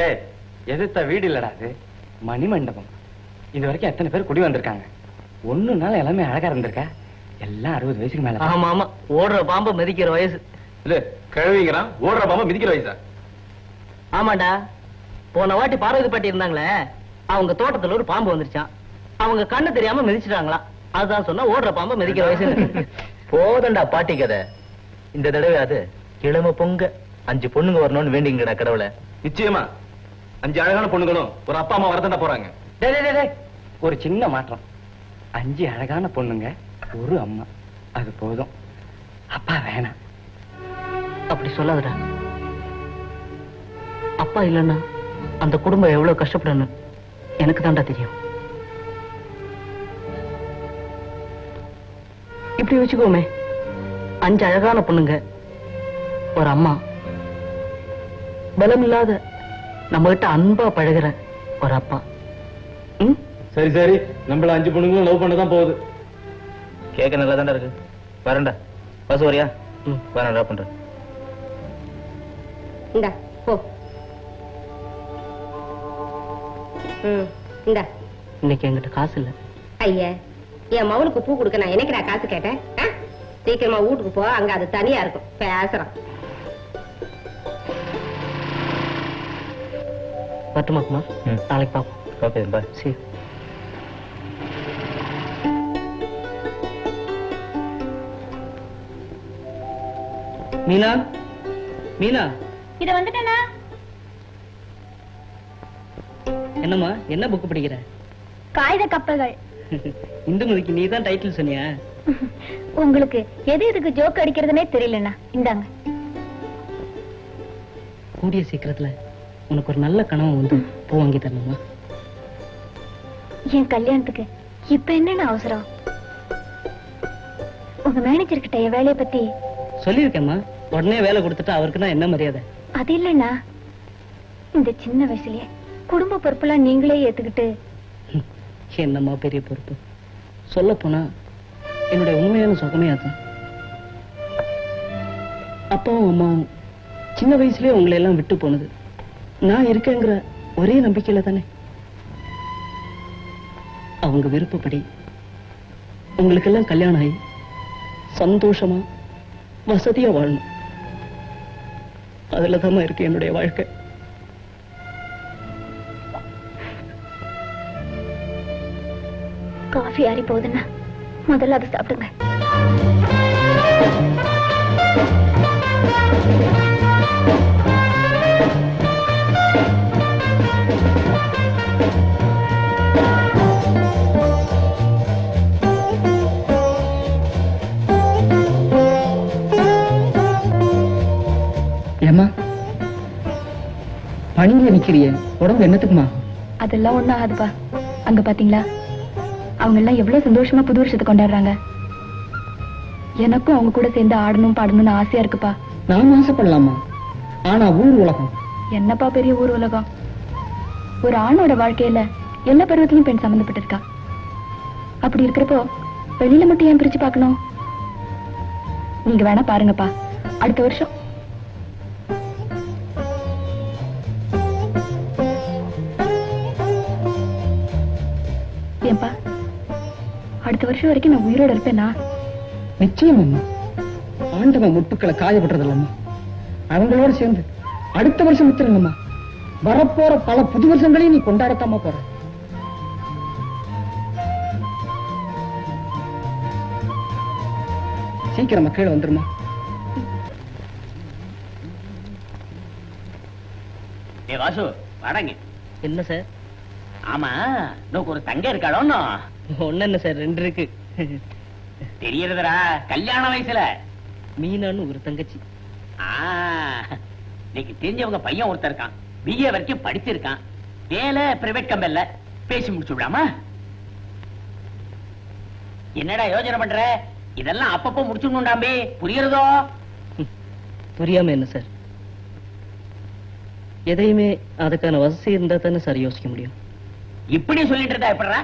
டேய் எதிர்த்த வீடு இல்லடா அது. மணிமண்டபம். இது வரைக்கும் எத்தனை பேர் குடி வந்திருக்காங்க? ஒண்ணு நாள் எல்லாமே அழகா இருந்திருக்கா? எல்லாம் அறுபது வயசுக்கு மேல ஆமா ஆமா ஓடுற பாம்பை மிதிக்கிற வயசு. இல்ல கிழவிங்கிறான் ஓடுற பாம்பா மிதிக்கிற வயசா? ஆமாண்டா போன வாட்டி பார்வதி பாட்டி இருந்தாங்களே அவங்க தோட்டத்துல ஒரு பாம்பு வந்துருச்சான் அவங்க கண்ணு தெரியாம மிதிச்சிட்டாங்களாம். அதுதான் சொன்னா ஓடுற பாம்பை மிதிக்கிற வயசு. போதண்டா பாட்டி கதை. இந்த தடவை அது இளம பொங்க அஞ்சு பொண்ணுங்க வரணும்னு வேண்டிங்கடா கடவுளை. நிச்சயமா. அஞ்சு அழகான பொண்ணுங்களும் ஒரு அப்பா அம்மா வரதாண்டா போறாங்க. டேய், டேய், டேய், டேய். ஒரு சின்ன மாற்றம். அஞ்சு அழகான பொண்ணுங்க ஒரு அம்மா. அது போதும். அப்பா வேணாம். அப்படி சொல்லாதடா. அப்பா இல்லைன்னா அந்த குடும்பம் எவ்வளவு கஷ்டப்படணும் எனக்கு தான்டா தெரியும். இப்படி வச்சுக்கோமே. அஞ்சு அழகான பொண்ணுங்க ஒரு அம்மா. பலம் இல்லாத நம்ம கிட்ட அன்பா பழகுற ஒரு அப்பா. ம்? சரி சரி. நம்மள அஞ்சு பொண்ணுங்களும் லவ் பண்ண தான் போகுது. கேட்க நல்லா தாண்டா இருக்கு. வரேன்டா. பஸ் வரியா? ம். வரேன் ட்ராப் பண்றேன். இந்தா போ. ம் இந்தா. இன்னைக்கு என்கிட்ட காசு இல்லை. ஐயா என் மவனுக்கு பூ கொடுக்க நான் என்னைக்கு நான் காசு கேட்டேன்? சீக்கிரமா வீட்டுக்கு போ அங்க அது தனியா இருக்கும். பேசுறான். வரட்டுமா குமார். நாளைக்கு பார்ப்போம் ஓகே பாய் சரி மீனா? மீனா? இத வந்துட்டேனா? என்னம்மா என்ன புக் படிக்கிற? காகித கப்பல்கள். இந்துமதிக்கு நீ தான் டைட்டில் சொன்னியா? உங்களுக்கு எது எதுக்கு ஜோக் அடிக்கிறதுனே தெரியலண்ணா. இந்தாங்க. கூடிய சீக்கிரத்துல. உனக்கு ஒரு நல்ல கனவு வந்து பூ வாங்கி தரணுமா என் கல்யாணத்துக்கு இப்ப என்னென்ன அவசரம்? உங்க மேனேஜர் கிட்ட என் வேலைய பத்தி சொல்லியிருக்கேம்மா. உடனே வேலை கொடுத்துட்டு அவருக்கு தான் என்ன மரியாதை? அது இல்லைண்ணா. இந்த சின்ன வயசுலயே குடும்ப பொறுப்பெல்லாம் நீங்களே ஏத்துக்கிட்டு என்னம்மா பெரிய பொறுப்பு? சொல்ல போனா என்னுடைய உண்மையான சுகமே அதுதான் அப்பாவும் அம்மாவும் சின்ன வயசுலயே உங்களை எல்லாம் விட்டு போனது. நான் இருக்கேங்கிற ஒரே நம்பிக்கையில தானே? அவங்க விருப்பப்படி உங்களுக்கெல்லாம் கல்யாணம் ஆகி சந்தோஷமா வசதியா வாழணும். அதுல இருக்கு என்னுடைய வாழ்க்கை. காஃபி ஆறி போகுதுன்னா முதல்ல அதை சாப்பிடுங்க. நிக்கிறிய? உடம்பு என்னத்துக்குமா? அதெல்லாம் ஒண்ணும் ஆகாதுப்பா. அங்க பாத்தீங்களா? அவங்க எல்லாம் எவ்வளவு சந்தோஷமா புது வருஷத்தை கொண்டாடுறாங்க. எனக்கும் அவங்க கூட சேர்ந்து ஆடணும் பாடணும்னு ஆசையா இருக்குப்பா. நான் ஆசைப்படலாமா? ஆனா ஊர் உலகம். என்னப்பா பெரிய ஊர் உலகம்? ஒரு ஆணோட வாழ்க்கையில எல்லா பருவத்திலும் பெண் சம்பந்தப்பட்டிருக்கா அப்படி இருக்கிறப்போ வெளியில மட்டும் ஏன் பிரிச்சு பார்க்கணும்? நீங்க வேணா பாருங்கப்பா. அடுத்த வருஷம் ஏன்பா அடுத்த வருஷம் வரைக்கும் நான் உயிரோட இருப்பேனா? நிச்சயம் அம்மா. ஆண்டவன் முட்டுக்களை காயப்படுறது இல்லம்மா அவங்களோட சேர்ந்து அடுத்த வருஷம் வித்துருங்கம்மா வரப்போற பல புது வருஷங்களையும் நீ கொண்டாடத்தாமா போற. சீக்கிரமா கீழே வந்துருமா வாசு வாடங்க என்ன சார்? ஆமா நோக்கு ஒரு தங்க இருக்காளோன்னு ஒண்ணு என்ன சார் ரெண்டு இருக்கு. தெரியறதுடா கல்யாண வயசுல. மீனான்னு ஒரு தங்கச்சி. இன்னைக்கு தெரிஞ்சவங்க பையன் ஒருத்தன் இருக்கான். பிஏ வரைக்கும் படிச்சிருக்கான். வேலை பிரைவேட் கம்பெனில பேசி முடிச்சு விடாமா என்னடா யோசனை பண்ற? இதெல்லாம் அப்பப்போ முடிச்சுடணும்டாம்பி புரியுறதோ? புரியாம என்ன சார்? எதையுமே அதுக்கான வசதி இருந்தா தானே சார் யோசிக்க முடியும். இப்படி சொல்லிட்டு இருந்தா எப்படா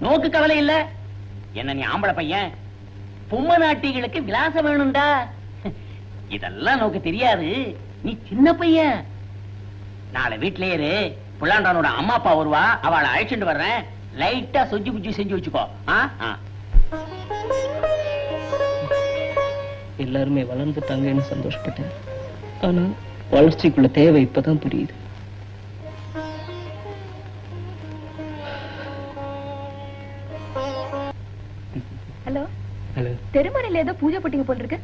நோக்கு கவலை இல்ல. என்ன நீ ஆம்பளை பையன்? பொம்மை நாட்டிகளுக்கு விலாசம் வேணும்டா. இதெல்லாம் நோக்கு தெரியாது. நீ சின்ன பையன். நாளை வீட்லயே இரு. புள்ளாண்டவனோட அம்மா அப்பா வருவா. அவளை அழைச்சிட்டு வர்றேன். லைட்டா சொஜ்ஜு குஜி செஞ்சு வச்சுக்கோ. எல்லாருமே வளர்ந்துட்டாங்கன்னு சந்தோஷப்பட்டேன். ஆனா வளர்ச்சிக்குள்ள தேவை இப்பதான் புரியுது. ஹலோ தெருமறையில ஏதோ பூஜை போட்டீங்க போல இருக்கு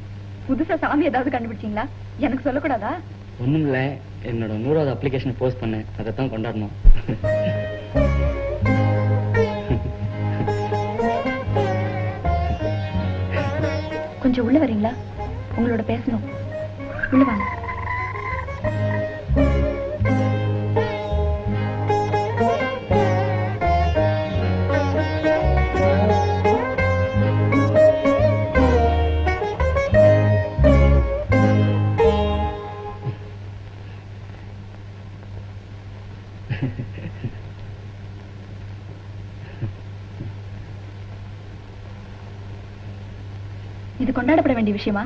புதுசா சாமி ஏதாவது கண்டுபிடிச்சீங்களா? எனக்கு சொல்லக்கூடாதா? ஒண்ணும் இல்ல என்னோட நூறாவது அப்ளிகேஷன் போஸ்ட் பண்ணேன் அதை தான் கொண்டாடணும். கொஞ்சம் உள்ள வரீங்களா? உங்களோட பேசணும். உள்ள வாங்க. வேண்டிய விஷயமா?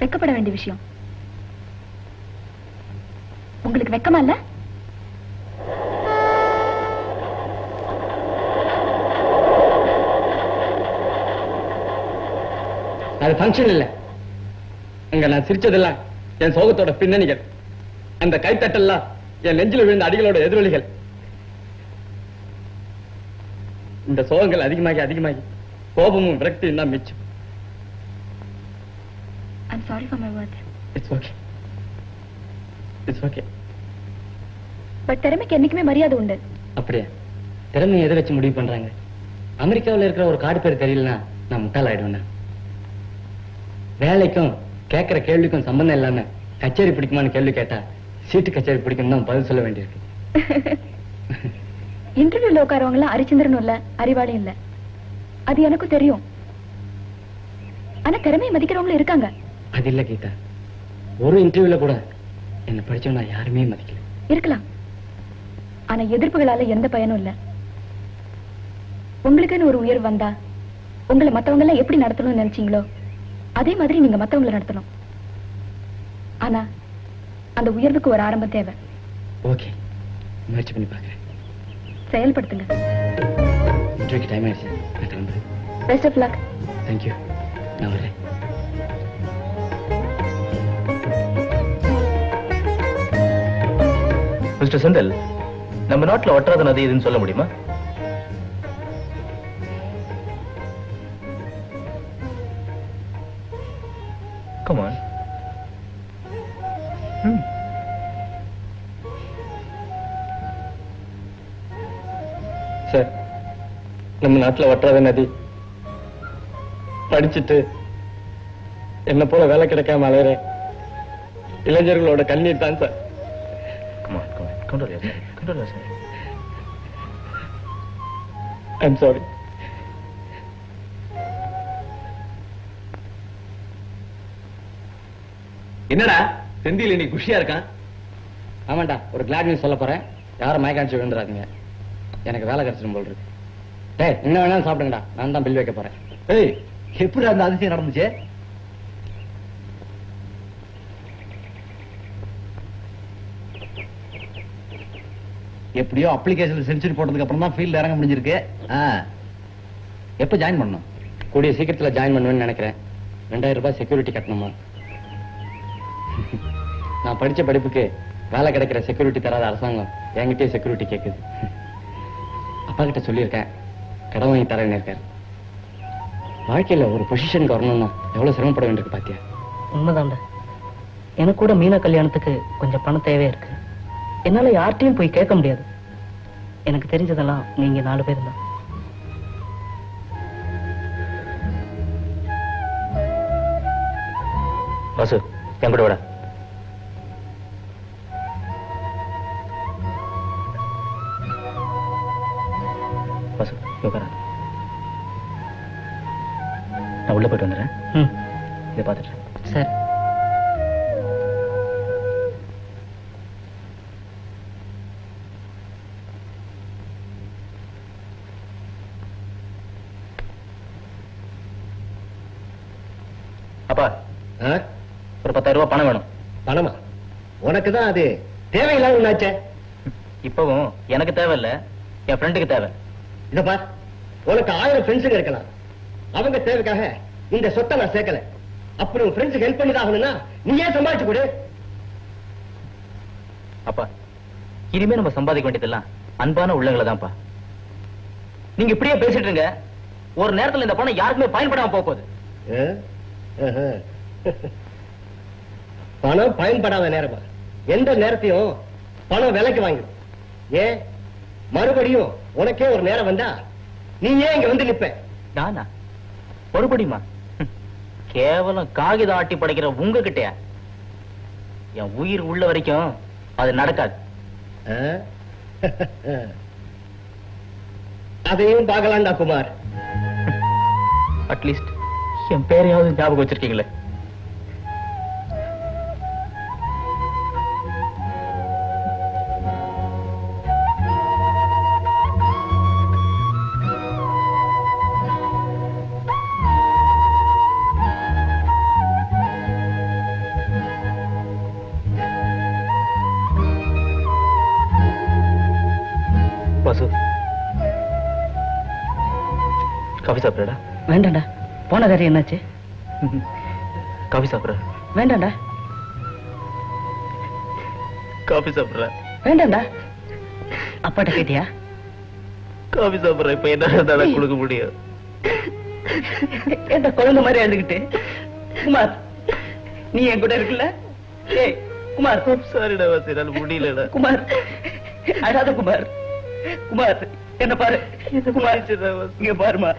வெக்கப்பட வேண்டிய விஷயம். உங்களுக்கு வெக்கமா இல்ல? அது ஃபங்க்ஷன் இல்ல. அங்க நான் சிரிச்சதெல்லாம் என் சோகத்தோட பின்னணிகள். அந்த கைத்தட்டெல்லாம் என் நெஞ்சில் விழுந்த அடிகளோட எதிரொலிகள். இந்த சோகங்கள் அதிகமாகி அதிகமாகி கோபமும் விரக்தியும் தான் மிச்சம். I'm sorry for my words it's okay it's okay but திறமைக்கு என்னைக்குமே மரியாதை உண்டு. அப்படியா? திறமையை எதை வச்சு முடிவு பண்றாங்க? அமெரிக்காவுல இருக்கிற ஒரு காடு பேர் தெரியலனா நான் முட்டாள் ஆயிடுவேன் வேலைக்கும் கேட்கிற கேள்விக்கும் சம்பந்தம் இல்லாம கச்சேரி பிடிக்குமான்னு கேள்வி கேட்டா சீட்டு கச்சேரி பிடிக்கும் தான் பதில் சொல்ல வேண்டியிருக்கு. இன்டர்வியூல உட்காரவங்க எல்லாம் அரிச்சந்திரனும் இல்ல அறிவாளியும் இல்ல. அது எனக்கும் தெரியும். ஆனா திறமையை மதிக்கிறவங்களும் இருக்காங்க. அது இல்ல கீதா ஒரு இன்டர்வியூல கூட என்ன படிச்சவனா யாருமே மதிக்கல. இருக்கலாம். ஆனா எதிர்ப்புகளால எந்த பயனும் இல்ல. உங்களுக்குன்னு ஒரு உயர்வு வந்தா உங்களை மத்தவங்க எல்லாம் எப்படி நடத்தணும்னு நினைச்சீங்களோ அதே மாதிரி நீங்க மத்தவங்களை நடத்தணும். ஆனா அந்த உயர்வுக்கு ஒரு ஆரம்பம் தேவை. ஓகே. முயற்சி பண்ணி பார்க்கறேன் செயல்படுத்துங்க. இன்டர்வியூக்கு டைம் ஆயிடுச்சு. நான் கிளம்புறேன். பெஸ்ட் ஆஃப் லக் தேங்க்யூ நான் வரேன் மிஸ்டர் செந்தில் நம்ம நாட்டில் ஒற்றாத நதி எதுன்னு சொல்ல முடியுமா? கமான் சார் hmm. நம்ம நாட்டுல வற்றாத நதி. படிச்சுட்டு என்ன போல வேலை கிடைக்காம அலையிற இளைஞர்களோட கண்ணீர் தான் sir control your control your I'm sorry என்னடா? செந்தில் இன்னைக்கு குஷியா இருக்கான்? ஆமாண்டா ஒரு கிளாட் நியூஸ் சொல்ல போறேன். யாரும் மயக்காட்சி விழுந்துடாதீங்க. எனக்கு வேலை கிடைச்சிடும் போல் இருக்கு. டேய் என்ன வேணாலும் சாப்பிடுங்கடா. நான் தான் பில் வைக்க போறேன். ஏய் எப்படி அந்த அதிசயம் நடந்துச்சு? எப்படியோ அப்ளிகேஷன்ல செஞ்சுரி போட்டதுக்கு அப்புறம் தான் ஃபீல்ட் இறங்க முடிஞ்சிருக்கு. எப்ப ஜாயின் பண்ணணும்? கூடிய சீக்கிரத்துல ஜாயின் பண்ணுவேன்னு நினைக்கிறேன். ரெண்டாயிரம் ரூபாய் செக்யூரிட்டி கட்டணுமா? நான் படிச்ச படிப்புக்கு வேலை கிடைக்கிற செக்யூரிட்டி தராத அரசாங்கம் என்கிட்டயே செக்யூரிட்டி கேக்குது. அப்பா கிட்ட சொல்லியிருக்கேன். கடன் வாங்கி தரேன்னு இருக்காரு. வாழ்க்கையில ஒரு பொசிஷனுக்கு வரணும்னா எவ்வளவு சிரமப்பட வேண்டியிருக்கு பாத்தியா? உண்மைதான்டா. எனக்கு கூட மீனா கல்யாணத்துக்கு கொஞ்சம் பணம் தேவையா இருக்கு. என்னால யார்கிட்டயும் போய் கேட்க முடியாது. எனக்கு தெரிஞ்சதெல்லாம் நீங்க நாலு பேர் தான். வாசு என் கூட விட. வாசு உட்காரு. நான் உள்ள போயிட்டு வந்துடுறேன். ம். இதை பார்த்துட்டு சரி. பத்தாயிரம் ரூபாய் பணம் வேணும். பணமா? உனக்கு தான் அது தேவையில்லாத ஒண்ணாச்சே இப்பவும் எனக்கு தேவையில்ல என் ஃப்ரெண்டுக்கு தேவை. இத பார் உனக்கு ஆயிரம் ஃப்ரெண்ட்ஸுங்க இருக்கலாம். அவங்க தேவைக்காக இந்த சொத்தை நான் சேர்க்கல. அப்புறம் ஃப்ரெண்ட்ஸுக்கு ஹெல்ப் பண்ணி ஆகணும்னா நீ ஏன் சம்பாதிச்சு கொடு. அப்பா இனிமே நம்ம சம்பாதிக்க வேண்டியதெல்லாம் அன்பான உள்ளங்களை தான்ப்பா. நீங்க இப்படியே பேசிட்டு இருங்க. ஒரு நேரத்துல இந்த பணம் யாருக்குமே பயன்படாம போக போகுது. பணம் பயன்படாத நேரமா எந்த நேரத்தையும் பணம் விலைக்கு வாங்கிடும் ஏன்? மறுபடியும் உனக்கே ஒரு நேரம் வந்தா நீ ஏன் இங்க வந்து நிப்ப? நானா? மறுபடியுமா. கேவலம் காகிதம் ஆட்டி படைக்கிற உங்ககிட்டயா? என் உயிர் உள்ள வரைக்கும் அது நடக்காது? அதையும் பார்க்கலாம்டா குமார். அட்லீஸ்ட் என் பேரையாவது ஞாபகம் வச்சிருக்கீங்களே. காஃபி சாப்பிடுறா வேண்டாம்டா. போன காரியம் என்னாச்சு? காஃபி சாப்பிடுற வேண்டாம்டா. காஃபி சாப்பிடுற வேண்டாம்டா. அப்பாட்ட கேட்டியா? காஃபி சாப்பிடுற இப்ப என்ன கொடுக்க முடியும். ஏன்டா குழந்தை மாதிரி அழுதுகிட்டு? குமார் நீ என் கூட இருக்குல்ல ஏய் குமார். சாரிடா வாசி. முடியலடா. குமார் அழாத குமார். குமார் என்ன பாரு? இங்க பாருமா